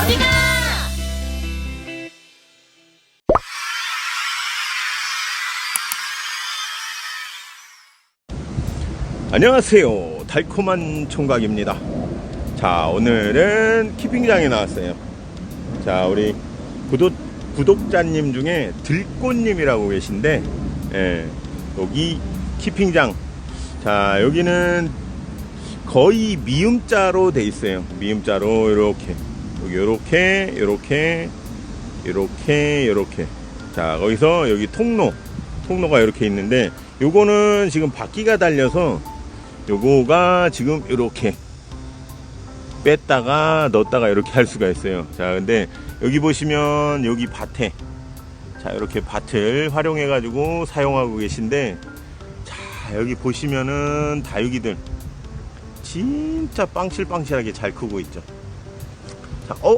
어디가? 안녕하세요. 달콤한 총각입니다. 자, 오늘은 키핑장에 나왔어요. 자, 우리 구독, 구독자님 중에 들꽃님이라고 계신데, 예, 여기 키핑장. 자, 여기는 거의 미음자로 돼 있어요. 미음자로, 이렇게. 요렇게, 요렇게, 요렇게, 요렇게. 자, 거기서 여기 통로. 통로가 이렇게 있는데, 요거는 지금 바퀴가 달려서 요거가 지금 이렇게 뺐다가 넣었다가 이렇게 할 수가 있어요. 자, 근데 여기 보시면 여기 밭에 자, 이렇게 밭을 활용해 가지고 사용하고 계신데 자, 여기 보시면은 다육이들 진짜 빵실빵실하게 잘 크고 있죠. 자, 어?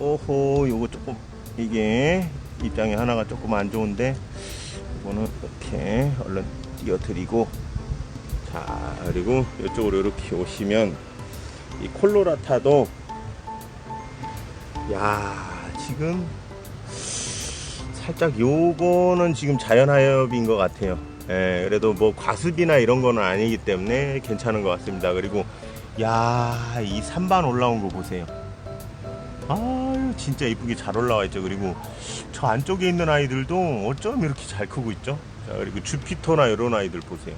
오호, 요거 조금 이게 입장이 하나가 조금 안 좋은데 이거는 이렇게 얼른 띄워드리고 자 그리고 이쪽으로 이렇게 오시면 이 콜로라타도 야 지금 살짝 요거는 지금 자연하엽인 것 같아요. 예, 그래도 뭐 과습이나 이런 거는 아니기 때문에 괜찮은 것 같습니다. 그리고 야이 산반 올라온 거 보세요 아유 진짜 이쁘게 잘 올라와 있죠 그리고 저 안쪽에 있는 아이들도 어쩜 이렇게 잘 크고 있죠 자 그리고 주피터나 이런 아이들 보세요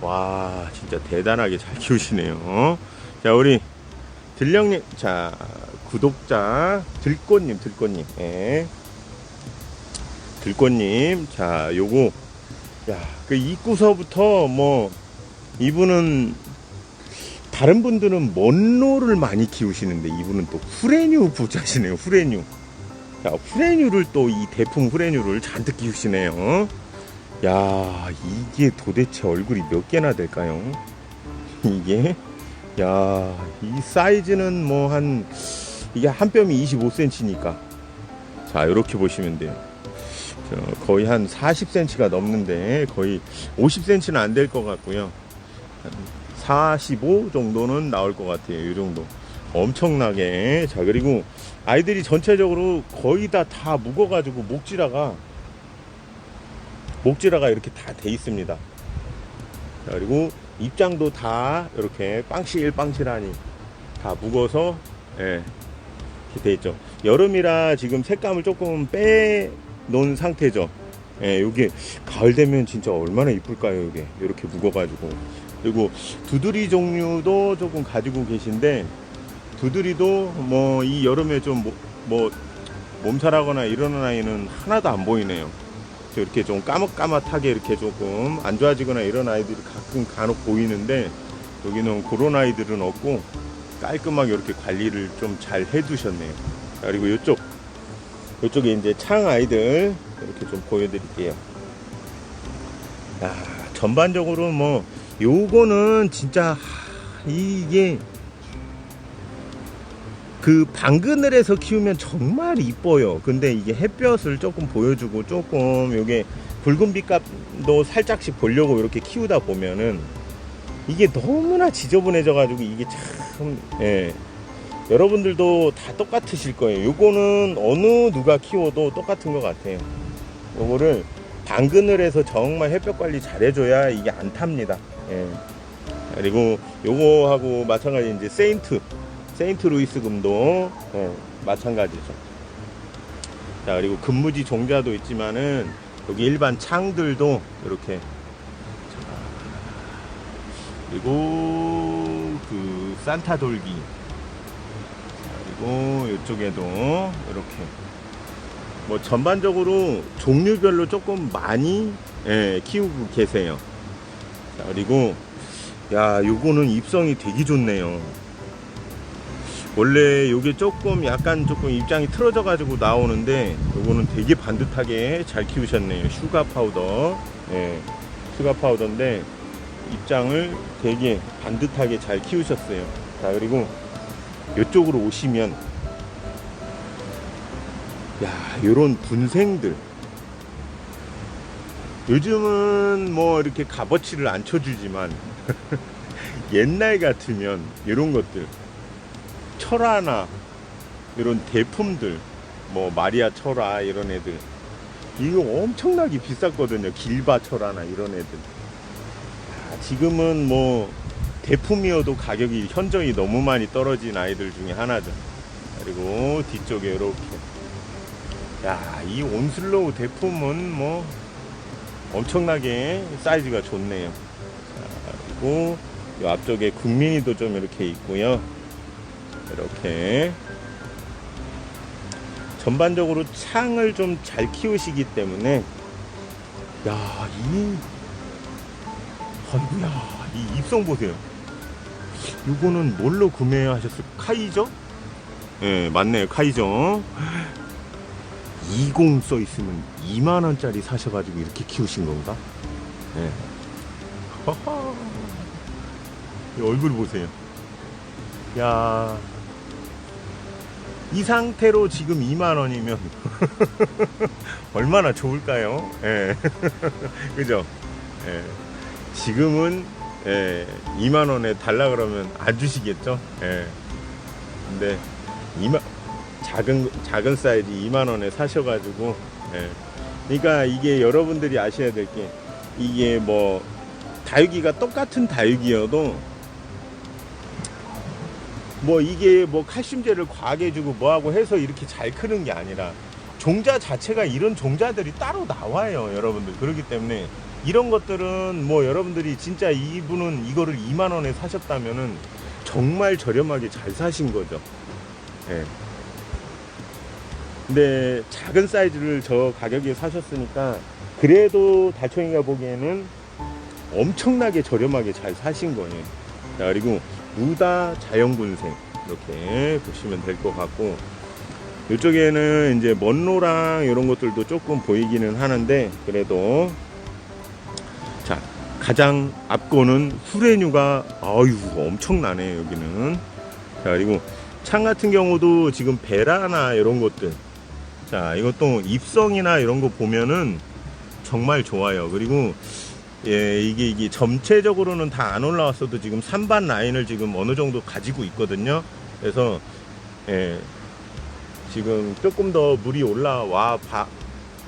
와 진짜 대단하게 잘 키우시네요 어? 자 우리 들령님 자 구독자 들꽃님 들꽃님 예. 들꽃님 자 요거 야그 입구서부터 뭐 이분은 다른 분들은 먼로를 많이 키우시는데 이분은 또 후레뉴 부자시네요 후레뉴 자 후레뉴를 또 이 대풍 후레뉴를 잔뜩 키우시네요 야 이게 도대체 얼굴이 몇 개나 될까요? 이게 야 이 사이즈는 뭐 한 이게 한 뼘이 25cm니까 자 이렇게 보시면 돼요. 저 거의 한 40cm가 넘는데 거의 50cm는 안 될 것 같고요. 한45 정도는 나올 것 같아요. 이 정도. 엄청나게. 자, 그리고 아이들이 전체적으로 거의 다 다 묵어 가지고 목지라가 목지라가 이렇게 다 돼 있습니다. 자, 그리고 입장도 다 이렇게 빵실빵실하니 다 묵어서 예, 이렇게 돼 있죠. 여름이라 지금 색감을 조금 빼 놓은 상태죠. 예, 요게 가을 되면 진짜 얼마나 이쁠까요, 이게. 이렇게 묵어 가지고. 그리고 두드리 종류도 조금 가지고 계신데, 두드리도 뭐 이 여름에 좀뭐 몸살하거나 이러는 아이는 하나도 안 보이네요. 저 이렇게 좀 까뭇까뭇하게 이렇게 조금 안 좋아지거나 이런 아이들이 가끔 간혹 보이는데, 여기는 그런 아이들은 없고, 깔끔하게 이렇게 관리를 좀 잘 해두셨네요. 자, 그리고 이쪽, 이쪽에 이제 창 아이들 이렇게 좀 보여드릴게요. 야, 전반적으로 뭐 요거는 진짜 하, 이게 그 방그늘에서 키우면 정말 이뻐요. 근데 이게 햇볕을 조금 보여주고 조금 요게 붉은 빛감도 살짝씩 보려고 이렇게 키우다 보면은 이게 너무나 지저분해져 가지고 이게 참 예. 여러분들도 다 똑같으실 거예요. 요거는 어느 누가 키워도 똑같은 것 같아요. 요거를 방그늘에서 정말 햇볕 관리 잘 해줘야 이게 안 탑니다. 예. 그리고 요거하고 마찬가지 이제 세인트, 세인트 루이스 금도 예, 마찬가지죠. 자, 그리고 금무지 종자도 있지만은 여기 일반 창들도 이렇게 그리고 그 산타 돌기 그리고 이쪽에도 이렇게 뭐 전반적으로 종류별로 조금 많이 예, 키우고 계세요. 자, 그리고 야 요거는 입성이 되게 좋네요. 원래 요게 조금 약간 조금 입장이 틀어져 가지고 나오는데 요거는 되게 반듯하게 잘 키우셨네요. 슈가 파우더. 예, 슈가 파우더인데 입장을 되게 반듯하게 잘 키우셨어요. 자, 그리고 이쪽으로 오시면 야, 요런 분생들 요즘은 뭐 이렇게 값어치를 안 쳐주지만 옛날 같으면 이런 것들 철화나 이런 대품들 뭐 마리아 철아 이런 애들 이거 엄청나게 비쌌거든요. 길바 철아나 이런 애들. 아, 지금은 뭐 대품이어도 가격이 현저히 너무 많이 떨어진 아이들 중에 하나죠. 그리고 뒤쪽에 이렇게. 야 이 온슬로우 대품은 뭐 엄청나게 사이즈가 좋네요. 자, 그리고 이 앞쪽에 국민이도 좀 이렇게 있고요. 이렇게 전반적으로 창을 좀 잘 키우시기 때문에 야 이 아이고야 이 입성 보세요. 이거는 뭘로 구매하셨을 카이저? 예 맞네요 카이저 20 써 있으면 2만 원짜리 사셔가지고 이렇게 키우신 건가? 예. 얼굴 보세요. 야. 이 상태로 지금 2만 원이면 얼마나 좋을까요? 예. 그죠? 예. 지금은 예, 2만 원에 달라 그러면 안 주시겠죠? 예. 근데 2만, 작은 작은 사이즈 2만 원에 사셔가지고 예. 그러니까 이게 여러분들이 아셔야 될 게 이게 뭐 다육이가 똑같은 다육이어도 뭐 이게 뭐 칼슘제를 과하게 주고 뭐하고 해서 이렇게 잘 크는 게 아니라 종자 자체가 이런 종자들이 따로 나와요 여러분들 그렇기 때문에 이런 것들은 뭐 여러분들이 진짜 이분은 이거를 2만 원에 사셨다면은 정말 저렴하게 잘 사신 거죠 예. 근데 작은 사이즈를 저 가격에 사셨으니까 그래도 달총이가 보기에는 엄청나게 저렴하게 잘 사신 거예요. 자, 그리고 무다 자연군생 이렇게 보시면 될 것 같고 이쪽에는 이제 먼로랑 이런 것들도 조금 보이기는 하는데 그래도 자 가장 앞거는 후레뉴가 아유 엄청나네 여기는 자 그리고 창 같은 경우도 지금 베라나 이런 것들 자 이것도 입성이나 이런 거 보면은 정말 좋아요 그리고 예 이게 이게 전체적으로는 다 안 올라왔어도 지금 3반 라인을 지금 어느 정도 가지고 있거든요 그래서 예 지금 조금 더 물이 올라와 봐,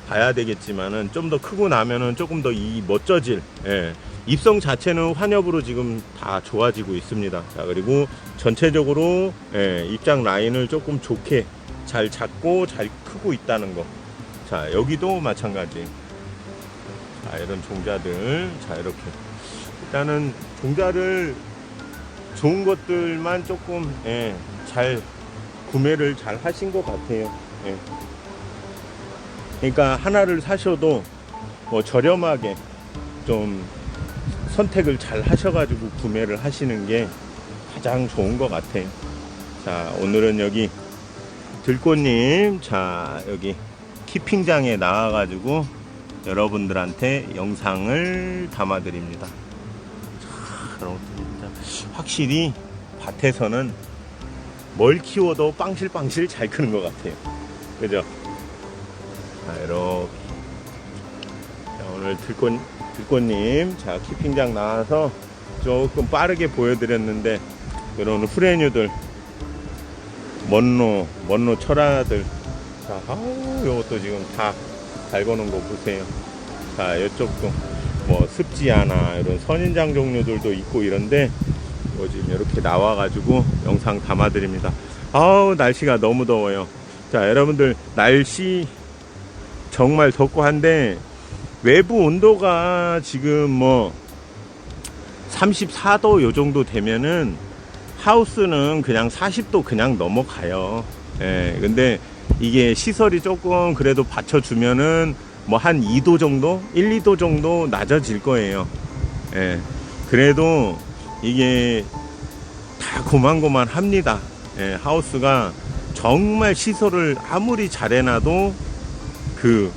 봐야 되겠지만은 좀 더 크고 나면은 조금 더 이 멋져질 예 입성 자체는 환엽으로 지금 다 좋아지고 있습니다. 자, 그리고 전체적으로 예, 입장 라인을 조금 좋게 잘 잡고 잘 크고 있다는 거. 자, 여기도 마찬가지. 자, 이런 종자들. 자, 이렇게. 일단은 종자를 좋은 것들만 조금 예, 잘 구매를 잘 하신 것 같아요. 예. 그러니까 하나를 사셔도 뭐 저렴하게 좀 선택을 잘 하셔가지고 구매를 하시는 게 가장 좋은 것 같아요. 자, 오늘은 여기 들꽃님, 자, 여기 키핑장에 나와가지고 여러분들한테 영상을 담아드립니다. 진짜 확실히 밭에서는 뭘 키워도 빵실빵실 잘 크는 것 같아요. 그죠? 자, 이렇게. 자, 오늘 들꽃, 들꽃님, 자, 키핑장 나와서 조금 빠르게 보여드렸는데, 이런 후레뉴들, 먼로, 먼로 철화들. 자, 아우, 요것도 지금 다 달궈놓은 거 보세요. 자, 이쪽도 뭐 습지하나 이런 선인장 종류들도 있고 이런데, 뭐 지금 이렇게 나와 가지고 영상 담아 드립니다. 아우, 날씨가 너무 더워요. 자, 여러분들, 날씨 정말 덥고 한데, 외부 온도가 지금 뭐 34도 요 정도 되면은 하우스는 그냥 40도 그냥 넘어가요. 예, 근데 이게 시설이 조금 그래도 받쳐주면은 뭐 한 2도 정도? 1, 2도 정도 낮아질 거예요. 예, 그래도 이게 다 고만고만 합니다. 예, 하우스가 정말 시설을 아무리 잘해놔도 그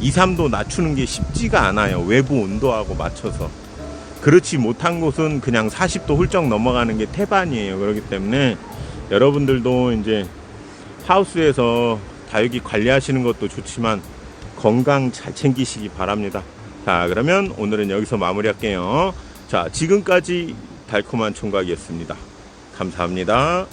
2, 3도 낮추는 게 쉽지가 않아요. 외부 온도하고 맞춰서. 그렇지 못한 곳은 그냥 40도 훌쩍 넘어가는 게 태반이에요. 그렇기 때문에 여러분들도 이제 하우스에서 다육이 관리하시는 것도 좋지만 건강 잘 챙기시기 바랍니다. 자, 그러면 오늘은 여기서 마무리할게요. 자, 지금까지 달콤한 총각이었습니다. 감사합니다.